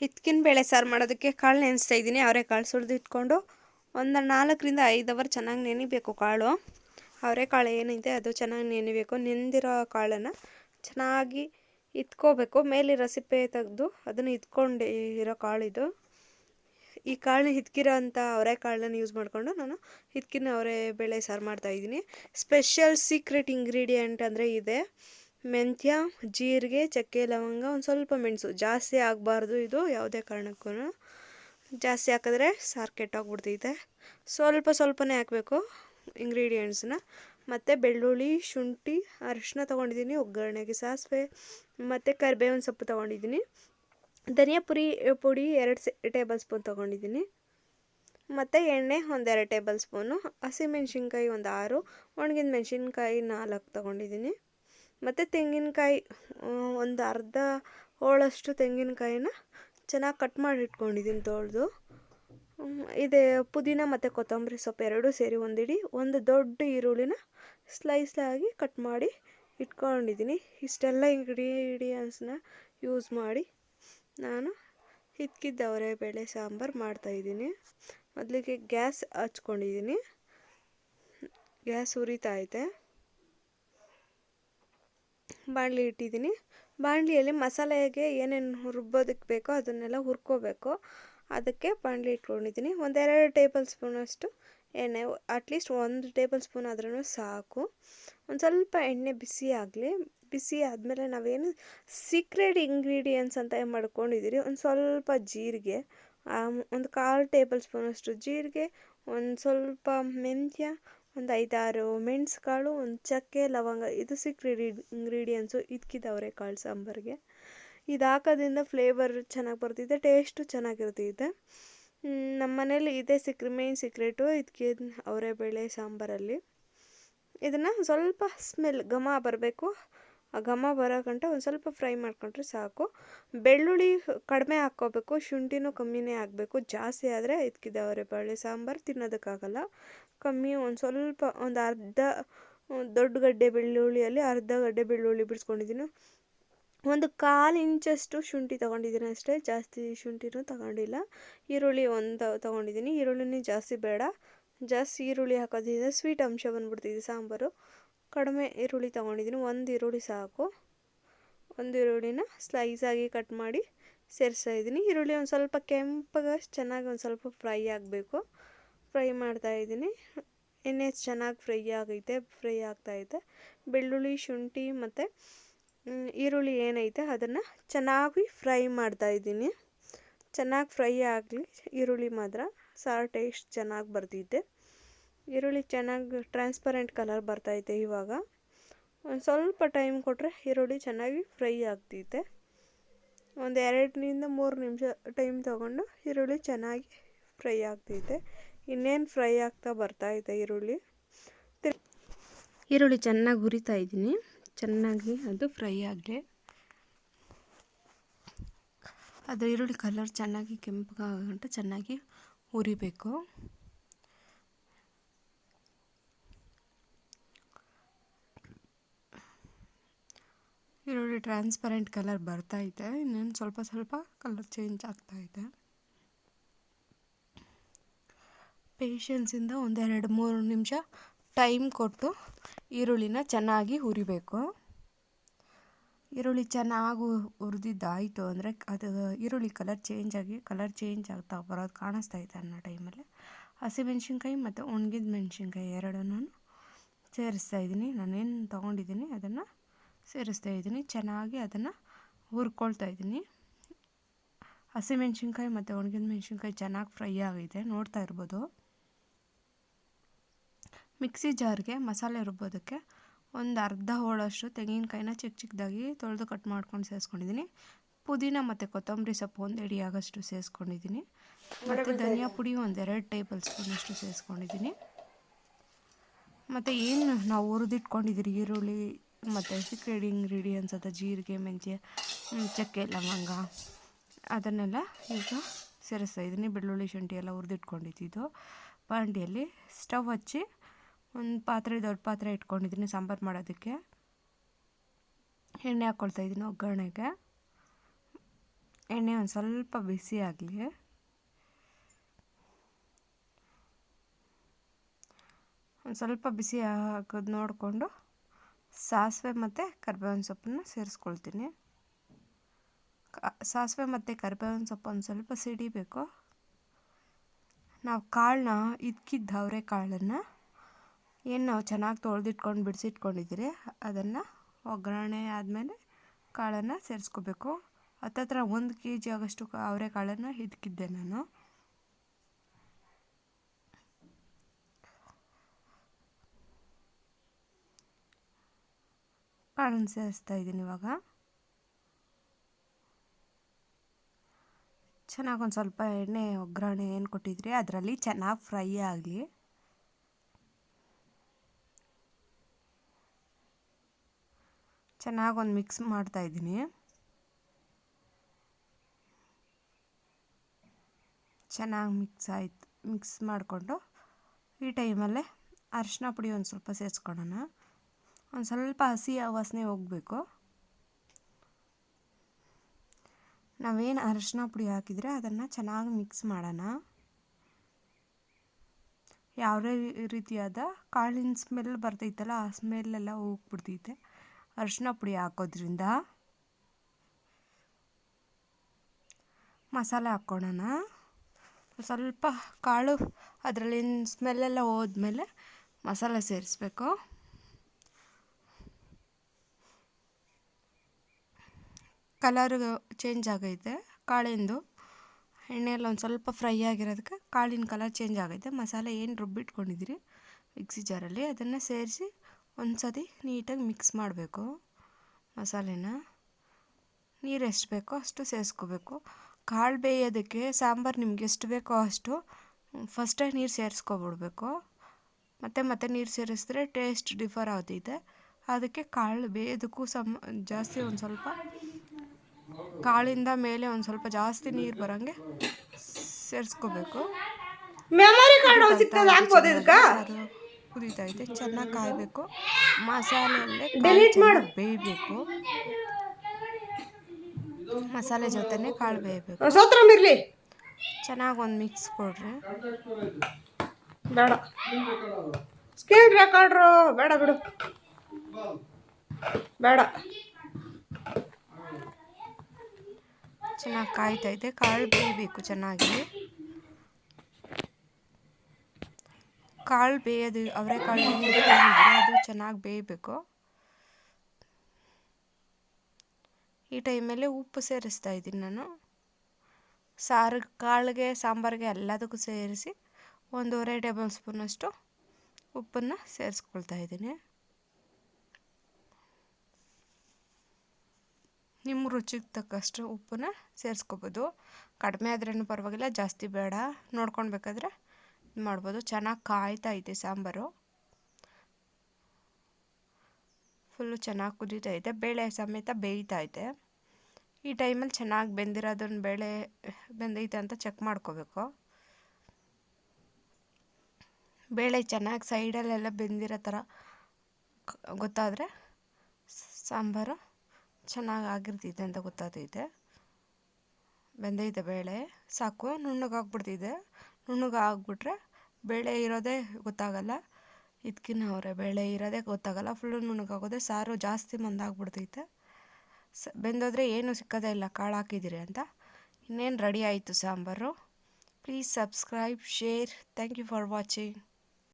ಹಿತ್ಕಿನ ಬೇಳೆ ಸಾರು ಮಾಡೋದಕ್ಕೆ ಕಾಳು ನೆನೆಸ್ತಾ ಇದ್ದೀನಿ. ಅವರೆಕಾಳು ಸುಳಿದು ಇಟ್ಕೊಂಡು ಒಂದು ನಾಲ್ಕರಿಂದ ಐದು ಅವರ್ ಚೆನ್ನಾಗಿ ನೆನಿಬೇಕು ಕಾಳು. ಅವರೆಕಾಳು ಏನಿದೆ ಅದು ಚೆನ್ನಾಗಿ ನೆನಿಬೇಕು. ನೆಂದಿರೋ ಕಾಳನ್ನು ಚೆನ್ನಾಗಿ ಇಟ್ಕೋಬೇಕು. ಮೇಲಿರೋ ಸಿಪ್ಪೆ ತೆಗೆದು ಅದನ್ನು ಇತ್ಕೊಂಡು ಇರೋ ಕಾಳಿದು ಈ ಕಾಳನ್ನ ಹಿತ್ಕಿರೋ ಅಂಥ ಅವರೆಕಾಳನ್ನ ಯೂಸ್ ಮಾಡಿಕೊಂಡು ನಾನು ಹಿತ್ಕಿನ ಅವರೆ ಬೇಳೆ ಸಾರು ಮಾಡ್ತಾಯಿದ್ದೀನಿ ಸ್ಪೆಷಲ್ ಸೀಕ್ರೆಟ್ ಇಂಗ್ರೀಡಿಯೆಂಟ್ ಅಂದರೆ ಇದೆ. ಮೆಂತ್ಯ, ಜೀರಿಗೆ, ಚಕ್ಕೆ, ಲವಂಗ ಒಂದು ಸ್ವಲ್ಪ ಮೆಣಸು. ಜಾಸ್ತಿ ಆಗಬಾರ್ದು ಇದು ಯಾವುದೇ ಕಾರಣಕ್ಕೂ ಜಾಸ್ತಿ ಹಾಕಿದ್ರೆ ಸಾರು ಕೆಟ್ಟೋಗ್ಬಿಡ್ತೈತೆ. ಸ್ವಲ್ಪ ಸ್ವಲ್ಪನೇ ಹಾಕಬೇಕು ಇಂಗ್ರೀಡಿಯೆಂಟ್ಸನ್ನ ಮತ್ತು ಬೆಳ್ಳುಳ್ಳಿ, ಶುಂಠಿ, ಅರಿಶಿನ ತೊಗೊಂಡಿದ್ದೀನಿ, ಒಗ್ಗರಣೆಗೆ ಸಾಸಿವೆ, ಮತ್ತು ಕರಿಬೇವಿನ ಸೊಪ್ಪು ತೊಗೊಂಡಿದ್ದೀನಿ. ಧನಿಯಾ ಪುರಿ, ಪುಡಿ ಎರಡು ಸೆ, ಟೇಬಲ್ ಸ್ಪೂನ್ ತೊಗೊಂಡಿದ್ದೀನಿ. ಮತ್ತು ಎಣ್ಣೆ ಒಂದೆರಡು ಟೇಬಲ್ ಸ್ಪೂನು, ಹಸಿಮೆಣ್ಸಿನ್ಕಾಯಿ ಒಂದು ಆರು, ಒಣಗಿದ ಮೆಣಸಿನ್ಕಾಯಿ ನಾಲ್ಕು ತೊಗೊಂಡಿದ್ದೀನಿ. ಮತ್ತು ತೆಂಗಿನಕಾಯಿ ಒಂದು ಅರ್ಧ ಹೋಳಷ್ಟು ತೆಂಗಿನಕಾಯಿನ ಚೆನ್ನಾಗಿ ಕಟ್ ಮಾಡಿ ಇಟ್ಕೊಂಡಿದ್ದೀನಿ ತೊಳೆದು. ಇದೆ ಪುದೀನ ಮತ್ತು ಕೊತ್ತಂಬರಿ ಸೊಪ್ಪು ಎರಡೂ ಸೇರಿ ಒಂದಿಡಿ, ಒಂದು ದೊಡ್ಡ ಈರುಳ್ಳಿನ ಸ್ಲೈಸಾಗಿ ಕಟ್ ಮಾಡಿ ಇಟ್ಕೊಂಡಿದ್ದೀನಿ ಇಷ್ಟೆಲ್ಲ ಇಂಗ್ರೀಡಿಯನ್ಸ್ನ ಯೂಸ್ ಮಾಡಿ ನಾನು ಹಿತ್ಕಿದ್ದವರೆ ಬೇಳೆ ಸಾಂಬಾರು ಮಾಡ್ತಾಯಿದ್ದೀನಿ ಮೊದಲಿಗೆ ಗ್ಯಾಸ್ ಹಚ್ಕೊಂಡಿದ್ದೀನಿ ಗ್ಯಾಸ್ ಉರಿತಾ ಐತೆ. ಬಾಣಲಿ ಇಟ್ಟಿದ್ದೀನಿ. ಬಾಣಲಿಯಲ್ಲಿ ಮಸಾಲೆಗೆ ಏನೇನು ರುಬ್ಬೋದಕ್ಕೆ ಬೇಕೋ ಅದನ್ನೆಲ್ಲ ಹುರ್ಕೋಬೇಕು. ಅದಕ್ಕೆ ಬಾಣಲಿ ಇಟ್ಕೊಂಡಿದ್ದೀನಿ. ಒಂದೆರಡು ಟೇಬಲ್ ಸ್ಪೂನಷ್ಟು ಎಣ್ಣೆ ಅಟ್ಲೀಸ್ಟ್ ಒಂದು ಟೇಬಲ್ ಸ್ಪೂನ್ ಆದ್ರೂ ಸಾಕು. ಒಂದು ಸ್ವಲ್ಪ ಎಣ್ಣೆ ಬಿಸಿ ಆಗಲಿ. ಬಿಸಿ ಆದಮೇಲೆ ನಾವೇನು ಸೀಕ್ರೆಟ್ ಇಂಗ್ರೀಡಿಯೆಂಟ್ಸ್ ಅಂತ ಮಾಡ್ಕೊಂಡಿದ್ದೀರಿ ಒಂದು ಸ್ವಲ್ಪ ಜೀರಿಗೆ ಒಂದು ಕಾಲು ಟೇಬಲ್ ಸ್ಪೂನಷ್ಟು ಜೀರಿಗೆ, ಒಂದು ಸ್ವಲ್ಪ ಮೆಂತ್ಯ ಒಂದು ಐದಾರು ಮೆಣಸು ಕಾಳು ಒಂದು ಚಕ್ಕೆ, ಲವಂಗ, ಇದು ಸೀಕ್ರೆಟ್ ಇಂಗ್ರೀಡಿಯೆಂಟ್ಸು ಇದಕ್ಕಿದ್ದವ್ರೆ ಕಾಳು ಸಾಂಬಾರಿಗೆ. ಇದು ಹಾಕೋದ್ರಿಂದ ಫ್ಲೇವರ್ ಚೆನ್ನಾಗಿ ಬರ್ತಿದೆ ಟೇಸ್ಟು ಚೆನ್ನಾಗಿರ್ತಿದೆ. ನಮ್ಮ ಮನೇಲಿ ಇದೇ ಸಿಕ್ರೆ ಮೇನ್ ಸೀಕ್ರೆಟು ಇದಕ್ಕೆ ಅವರೇ ಬೇಳೆ ಸಾಂಬಾರಲ್ಲಿ. ಇದನ್ನು ಸ್ವಲ್ಪ ಸ್ಮೆಲ್ ಘಮ ಬರಬೇಕು. ಆ ಘಮ ಬರೋಗಂಟ ಒಂದು ಸ್ವಲ್ಪ ಫ್ರೈ ಮಾಡ್ಕೊಂಡ್ರೆ ಸಾಕು. ಬೆಳ್ಳುಳ್ಳಿ ಕಡಿಮೆ ಹಾಕ್ಕೋಬೇಕು, ಶುಂಠಿನೂ ಕಮ್ಮಿನೇ ಆಗಬೇಕು ಜಾಸ್ತಿ ಆದರೆ ಇದ್ಕಿದ್ದಾವೆ ಬಳ್ಳಿ ಸಾಂಬಾರು ತಿನ್ನೋದಕ್ಕಾಗಲ್ಲ. ಕಮ್ಮಿ ಒಂದು ಸ್ವಲ್ಪ ಒಂದು ಅರ್ಧ ದೊಡ್ಡ ಗಡ್ಡೆ ಬೆಳ್ಳುಳ್ಳಿಯಲ್ಲಿ ಅರ್ಧ ಗಡ್ಡೆ ಬೆಳ್ಳುಳ್ಳಿ ಬಿಡಿಸ್ಕೊಂಡಿದ್ದೀನಿ ಒಂದು ಕಾಲು ಇಂಚಷ್ಟು ಶುಂಠಿ ತೊಗೊಂಡಿದ್ದೀನಿ ಅಷ್ಟೇ. ಜಾಸ್ತಿ ಶುಂಠಿನೂ ತಗೊಂಡಿಲ್ಲ. ಈರುಳ್ಳಿ ಒಂದು ತೊಗೊಂಡಿದ್ದೀನಿ ಈರುಳ್ಳಿನೇ ಜಾಸ್ತಿ ಬೇಡ. ಜಾಸ್ತಿ ಈರುಳ್ಳಿ ಹಾಕೋದ್ರಿಂದ ಸ್ವೀಟ್ ಅಂಶ ಬಂದ್ಬಿಡ್ತಿದೆ ಸಾಂಬಾರು. ಕಡಿಮೆ ಈರುಳ್ಳಿ ತೊಗೊಂಡಿದ್ದೀನಿ. ಒಂದು ಈರುಳ್ಳಿ ಸಾಕು. ಒಂದು ಈರುಳ್ಳಿನ ಸ್ಲೈಸಾಗಿ ಕಟ್ ಮಾಡಿ ಸೇರಿಸ್ತಾ ಇದ್ದೀನಿ. ಈರುಳ್ಳಿ ಒಂದು ಸ್ವಲ್ಪ ಕೆಂಪಗೆ ಚೆನ್ನಾಗಿ ಒಂದು ಸ್ವಲ್ಪ ಫ್ರೈ ಆಗಬೇಕು. ಫ್ರೈ ಮಾಡ್ತಾ ಇದ್ದೀನಿ. ಎಣ್ಣೆ ಚೆನ್ನಾಗಿ ಫ್ರೈ ಆಗೈತೆ ಫ್ರೈ ಆಗ್ತಾಯಿದೆ ಬೆಳ್ಳುಳ್ಳಿ, ಶುಂಠಿ ಮತ್ತು ಈರುಳ್ಳಿ ಏನೈತೆ ಅದನ್ನು ಚೆನ್ನಾಗಿ ಫ್ರೈ ಮಾಡ್ತಾಯಿದ್ದೀನಿ ಚೆನ್ನಾಗಿ ಫ್ರೈ ಆಗಲಿ, ಈರುಳ್ಳಿ ಮಾತ್ರ. ಸಾರು ಟೇಸ್ಟ್ ಚೆನ್ನಾಗಿ ಬರ್ತಿದ್ದೆ ಈರುಳ್ಳಿ ಚೆನ್ನಾಗಿ ಟ್ರಾನ್ಸ್ಪರೆಂಟ್ ಕಲರ್ ಬರ್ತೈತೆ ಇವಾಗ. ಒಂದು ಸ್ವಲ್ಪ ಟೈಮ್ ಕೊಟ್ಟರೆ ಈರುಳ್ಳಿ ಚೆನ್ನಾಗಿ ಫ್ರೈ ಆಗ್ತೈತೆ. ಒಂದು ಎರಡರಿಂದ ಮೂರು ನಿಮಿಷ ಟೈಮ್ ತೊಗೊಂಡು ಈರುಳ್ಳಿ ಚೆನ್ನಾಗಿ ಫ್ರೈ ಆಗ್ತೈತೆ. ಇನ್ನೇನು ಫ್ರೈ ಆಗ್ತಾ ಬರ್ತಾಯಿದೆ ಈರುಳ್ಳಿ. ಈರುಳ್ಳಿ ಚೆನ್ನಾಗಿ ಹುರಿತಾ ಇದ್ದೀನಿ. ಚೆನ್ನಾಗಿ ಅದು ಫ್ರೈ ಆಗಲಿ ಅದು ಈರುಳ್ಳಿ ಕಲರ್ ಚೆನ್ನಾಗಿ ಕೆಂಪಗಾಗಂಟ ಚೆನ್ನಾಗಿ ಹುರಿಬೇಕು. ಈರುಳ್ಳಿ ಟ್ರಾನ್ಸ್ಪರೆಂಟ್ ಕಲರ್ ಬರ್ತಾ ಇದೆ. ಇನ್ನೊಂದು ಸ್ವಲ್ಪ ಸ್ವಲ್ಪ ಕಲರ್ ಚೇಂಜ್ ಆಗ್ತಾ ಆಗ್ತಾಯಿದೆ ಪೇಷನ್ಸಿಂದ ಒಂದೆರಡು ಮೂರು ನಿಮಿಷ ಟೈಮ್ ಕೊಟ್ಟು ಈರುಳ್ಳಿನ ಚೆನ್ನಾಗಿ ಹುರಿಬೇಕು. ಈರುಳ್ಳಿ ಚೆನ್ನಾಗಿ ಹುರಿದಿದ್ದಾಯಿತು ಅಂದರೆ ಅದು ಈರುಳ್ಳಿ ಕಲರ್ ಚೇಂಜ್ ಆಗಿ ಕಲರ್ ಚೇಂಜ್ ಆಗ್ತಾ ಬರೋದು ಕಾಣಿಸ್ತಾ ಇದೆ ಅನ್ನೋ ಟೈಮಲ್ಲಿ ಹಸಿಮೆಣ್ಸಿನ್ಕಾಯಿ ಮತ್ತು ಒಣಗಿದ ಮೆಣಸಿನ್ಕಾಯಿ ಎರಡನ್ನೂ ಸೇರಿಸ್ತಾ ಇದ್ದೀನಿ ನಾನೇನು ತೊಗೊಂಡಿದ್ದೀನಿ ಅದನ್ನು ಸೇರಿಸ್ತಾ ಇದ್ದೀನಿ. ಚೆನ್ನಾಗಿ ಅದನ್ನು ಹುರ್ಕೊಳ್ತಾ ಇದ್ದೀನಿ. ಹಸಿಮೆಣ್ಸಿನ್ಕಾಯಿ ಮತ್ತು ಒಣಗಿದ ಮೆಣಸಿನ್ಕಾಯಿ ಚೆನ್ನಾಗಿ ಫ್ರೈ ಆಗಿದೆ. ನೋಡ್ತಾ ಇರ್ಬೋದು. ಮಿಕ್ಸಿ ಜಾರ್ಗೆ ಮಸಾಲೆ ರುಬ್ಬೋದಕ್ಕೆ ಒಂದು ಅರ್ಧ ಹೋಳಷ್ಟು ತೆಂಗಿನಕಾಯಿನ ಚಿಕ್ಕ ಚಿಕ್ಕದಾಗಿ ತೊಳೆದು ಕಟ್ ಮಾಡ್ಕೊಂಡು ಸೇರಿಸ್ಕೊಂಡಿದ್ದೀನಿ. ಪುದೀನ ಮತ್ತು ಕೊತ್ತಂಬರಿ ಸೊಪ್ಪು ಒಂದು ಎಡಿ ಆಗೋಷ್ಟು ಸೇರಿಸ್ಕೊಂಡಿದ್ದೀನಿ. ಮತ್ತು ಧನಿಯಾ ಪುಡಿ ಒಂದೆರಡು ಟೇಬಲ್ ಸ್ಪೂನಷ್ಟು ಸೇರಿಸ್ಕೊಂಡಿದ್ದೀನಿ. ಮತ್ತು ಏನು ನಾವು ಹುರಿದಿಟ್ಕೊಂಡಿದ್ದೀರಿ ಈರುಳ್ಳಿ ಮತ್ತು ಸೀಕ್ರೆಡ್ ಇಂಗ್ರೀಡಿಯೆಂಟ್ಸ್ ಅದ ಜೀರಿಗೆ, ಮೆಂತ್ಯ ಚಕ್ಕೆ, ಲವಂಗ. ಅದನ್ನೆಲ್ಲ ಈಗ ಸೇರಿಸ್ತಾ ಇದ್ದೀನಿ. ಬೆಳ್ಳುಳ್ಳಿ, ಶುಂಠಿ ಎಲ್ಲ ಹುರಿದಿಟ್ಕೊಂಡಿದ್ದು. ಬಾಂಡಿಯಲ್ಲಿ ಸ್ಟವ್ ಹಚ್ಚಿ ಒಂದು ಪಾತ್ರೆ, ದೊಡ್ಡ ಪಾತ್ರೆ ಇಟ್ಕೊಂಡಿದ್ದೀನಿ ಸಾಂಬಾರು ಮಾಡೋದಕ್ಕೆ. ಎಣ್ಣೆ ಹಾಕ್ಕೊಳ್ತಾ ಇದ್ದೀನಿ ಒಗ್ಗರಣೆಗೆ. ಎಣ್ಣೆ ಒಂದು ಸ್ವಲ್ಪ ಬಿಸಿ ಆಗಲಿ. ಒಂದು ಸ್ವಲ್ಪ ಬಿಸಿ ಹಾಕೋದು ನೋಡಿಕೊಂಡು ಸಾಸಿವೆ ಮತ್ತು ಕರಿಬೇವಿನ ಸೊಪ್ಪನ್ನು ಸೇರಿಸ್ಕೊಳ್ತೀನಿ. ಸಾಸಿವೆ ಮತ್ತು ಕರಿಬೇವಿನ ಸೊಪ್ಪನ್ನು ಸ್ವಲ್ಪ ಸಿಡಿಬೇಕು. ನಾವು ಕಾಳನ್ನ ಇದ್ಕಿದ್ದ ಅವರೆ ಕಾಳನ್ನು, ಏನು ನಾವು ಚೆನ್ನಾಗಿ ತೊಳೆದಿಟ್ಕೊಂಡು ಬಿಡಿಸಿಟ್ಕೊಂಡಿದ್ದೀರಿ ಅದನ್ನು ಒಗ್ಗರಣೆ ಆದಮೇಲೆ ಕಾಳನ್ನು ಸೇರಿಸ್ಕೋಬೇಕು. ಹತ್ತತ್ರ ಒಂದು ಕೆ ಜಿ ಆಗೋಷ್ಟು ಅವರೆಕಾಳನ್ನು ಇದ್ಕಿದ್ದೆ ನಾನು. ಕಾಳನ್ನು ಸೇರಿಸ್ತಾ ಇದ್ದೀನಿ ಇವಾಗ. ಚೆನ್ನಾಗಿ ಒಂದು ಸ್ವಲ್ಪ ಎಣ್ಣೆ, ಒಗ್ಗರಣೆ ಏನು ಕೊಟ್ಟಿದ್ರಿ, ಅದರಲ್ಲಿ ಚೆನ್ನಾಗಿ ಫ್ರೈ ಆಗಲಿ. ಚೆನ್ನಾಗಿ ಒಂದು ಮಿಕ್ಸ್ ಮಾಡ್ತಾ ಇದ್ದೀನಿ. ಚೆನ್ನಾಗಿ ಮಿಕ್ಸ್ ಆಯ್ತು, ಮಿಕ್ಸ್ ಮಾಡಿಕೊಂಡು ಈ ಟೈಮಲ್ಲೇ ಅರಿಶಿನ ಪುಡಿ ಒಂದು ಸ್ವಲ್ಪ ಸೇರಿಸ್ಕೊಳ್ಳೋಣ. ಒಂದು ಸ್ವಲ್ಪ ಹಸಿ ವಾಸನೆ ಹೋಗಬೇಕು. ನಾವೇನು ಅರಶಿನ ಪುಡಿ ಹಾಕಿದರೆ ಅದನ್ನು ಚೆನ್ನಾಗಿ ಮಿಕ್ಸ್ ಮಾಡೋಣ. ಯಾವುದೇ ರೀತಿಯಾದ ಕಾಳಿನ ಸ್ಮೆಲ್ ಬರ್ತೈತಲ್ಲ, ಆ ಸ್ಮೆಲ್ಲೆಲ್ಲ ಹೋಗ್ಬಿಡ್ತೈತೆ. ಅರಶಿನ ಪುಡಿ ಹಾಕೋದ್ರಿಂದ ಮಸಾಲೆ ಹಾಕ್ಕೊಳ್ಳೋಣ ಸ್ವಲ್ಪ ಕಾಳು ಅದರಲ್ಲಿ ಸ್ಮೆಲ್ಲೆಲ್ಲ ಹೋದ್ಮೇಲೆ ಮಸಾಲೆ ಸೇರಿಸ್ಬೇಕು. ಕಲರ್ ಚೇಂಜ್ ಆಗೈತೆ. ಕಾಳಿಂದು. ಎಣ್ಣೆಯಲ್ಲಿ ಒಂದು ಸ್ವಲ್ಪ ಫ್ರೈ ಆಗಿರೋದಕ್ಕೆ ಕಾಳಿನ ಕಲರ್ ಚೇಂಜ್ ಆಗೈತೆ. ಮಸಾಲೆ ಏನು ರುಬ್ಬಿಟ್ಕೊಂಡಿದ್ದೀರಿ? ಮಿಕ್ಸಿ ಜಾರಲ್ಲಿ ಅದನ್ನು ಸೇರಿಸಿ ಒಂದು ಸತಿ ನೀಟಾಗಿ ಮಿಕ್ಸ್ ಮಾಡಬೇಕು ಮಸಾಲೆನ. ನೀರು ಎಷ್ಟು ಬೇಕೋ ಅಷ್ಟು ಸೇರಿಸ್ಕೋಬೇಕು. ಕಾಳು ಬೇಯೋದಕ್ಕೆ ಸಾಂಬಾರು ನಿಮ್ಗೆ ಎಷ್ಟು ಬೇಕೋ ಅಷ್ಟು ಫಸ್ಟೇ ನೀರು ಸೇರಿಸ್ಕೊಬಿಡ್ಬೇಕು. ಮತ್ತೆ ಮತ್ತೆ ನೀರು ಸೇರಿಸಿದ್ರೆ ಟೇಸ್ಟ್ ಡಿಫರ್ ಆಗ್ತೈತೆ. ಅದಕ್ಕೆ ಕಾಳು ಬೇಯೋದಕ್ಕೂ ಸಮ ಜಾಸ್ತಿ ಒಂದು ಸ್ವಲ್ಪ ಕಾಳಿಂದ ಮೇಲೆ ಒಂದು ಸ್ವಲ್ಪ ಜಾಸ್ತಿ ನೀರು ಬರೋಂಗೆ ಸೇರಿಸ್ಕೋಬೇಕು. ಮೆಮೊರಿ ಕಾರ್ಡ್ ಸಿಗ್ತದೆ ಹಾಕ್ಬೋದು ಇದಕ್ಕ? ಕುದೀತಾ ಇದೆ ಚೆನ್ನಾಗಿ ಕಾಯಬೇಕು. ಮಸಾಲೆಯಲ್ಲೇ ಡಿಲೀಟ್ ಮಾಡು. ಬೇಯಬೇಕು. ಮಸಾಲೆ ಜೊತೆನೆ ಕಾಳು ಬೇಯಬೇಕು. ಸೋತ್ರಮ್ ಇರ್ಲಿ. ಚೆನ್ನಾಗಿ ಒಂದು ಮಿಕ್ಸ್ ಕೊಡ್ರಿ. ಬೇಡ. ಸ್ಕೇಲ್ ರೆಕಾರ್ಡ್ರು ಬೇಡ ಬಿಡು. ಬೇಡ. ಚೆನ್ನಾಗಿ ಕಾಯ್ತಾ ಇದೆ ಕಾಳು ಬೇಯಬೇಕು ಚೆನ್ನಾಗಿ. ಕಾಳು ಬೇಯೋದು, ಅವರೆಕಾಳು ಅದು ಚೆನ್ನಾಗಿ ಬೇಯಬೇಕು. ಈ ಟೈಮಲ್ಲಿ ಉಪ್ಪು ಸೇರಿಸ್ತಾ ಇದ್ದೀನಿ ನಾನು. ಸಾರು, ಕಾಳಿಗೆ, ಸಾಂಬಾರಿಗೆ ಎಲ್ಲದಕ್ಕೂ ಸೇರಿಸಿ ಒಂದೂವರೆ ಟೇಬಲ್ ಸ್ಪೂನಷ್ಟು ಉಪ್ಪನ್ನು ಸೇರಿಸ್ಕೊಳ್ತಾ ಇದ್ದೀನಿ. ನಿಮ್ಮ ರುಚಿಗೆ ತಕ್ಕಷ್ಟು ಉಪ್ಪನ್ನ ಸೇರಿಸ್ಕೋಬೋದು. ಕಡಿಮೆ ಆದ್ರೂ ಪರವಾಗಿಲ್ಲ, ಜಾಸ್ತಿ ಬೇಡ. ನೋಡ್ಕೊಳ್ಬೇಕಾದ್ರೆ ಇದು ಮಾಡ್ಬೋದು. ಚೆನ್ನಾಗಿ ಕಾಯ್ತಾ ಇದೆ ಸಾಂಬಾರು. ಫುಲ್ಲು ಚೆನ್ನಾಗಿ ಕುದೀತಾ ಇದೆ. ಬೇಳೆ ಸಮೇತ ಬೇಯ್ತಾ ಇದೆ. ಈ ಟೈಮಲ್ಲಿ ಚೆನ್ನಾಗಿ ಬೆಂದಿರೋದನ್ನ ಬೇಳೆ ಬೆಂದೈತೆ ಅಂತ ಚೆಕ್ ಮಾಡ್ಕೋಬೇಕು. ಬೇಳೆ ಚೆನ್ನಾಗಿ ಸೈಡಲ್ಲೆಲ್ಲ ಬೆಂದಿರೋ ಥರ ಗೊತ್ತಾದರೆ ಸಾಂಬಾರು ಚೆನ್ನಾಗಿ ಆಗಿರ್ತಿದೆ ಅಂತ ಗೊತ್ತಾಗ್ತೈತೆ ಬೆಂದೈತೆ ಬೇಳೆ. ಸಾಕು, ನುಣ್ಣಗಾಗ್ಬಿಡ್ತಿದೆ. ನುಣ್ಣಗಾಗ್ಬಿಟ್ರೆ ಬೇಳೆ ಇರೋದೇ ಗೊತ್ತಾಗಲ್ಲ. ಇದಕ್ಕಿನ್ನ ಅವರೇ, ಬೇಳೆ ಇರೋದೇ ಗೊತ್ತಾಗಲ್ಲ. ಫುಲ್ಲು ನುಣ್ಣಗಾಗೋದೆ ಸಾರು ಜಾಸ್ತಿ ಮಂದಾಗ್ಬಿಡ್ತೈತೆ. ಸ, ಬೆಂದೋದ್ರೆ ಏನೂ ಸಿಕ್ಕೋದೇ ಇಲ್ಲ. ಕಾಳು ಹಾಕಿದ್ದೀರಿ ಅಂತ. ಇನ್ನೇನು ರೆಡಿ ಆಯಿತು sambar? Please subscribe share thank you for watching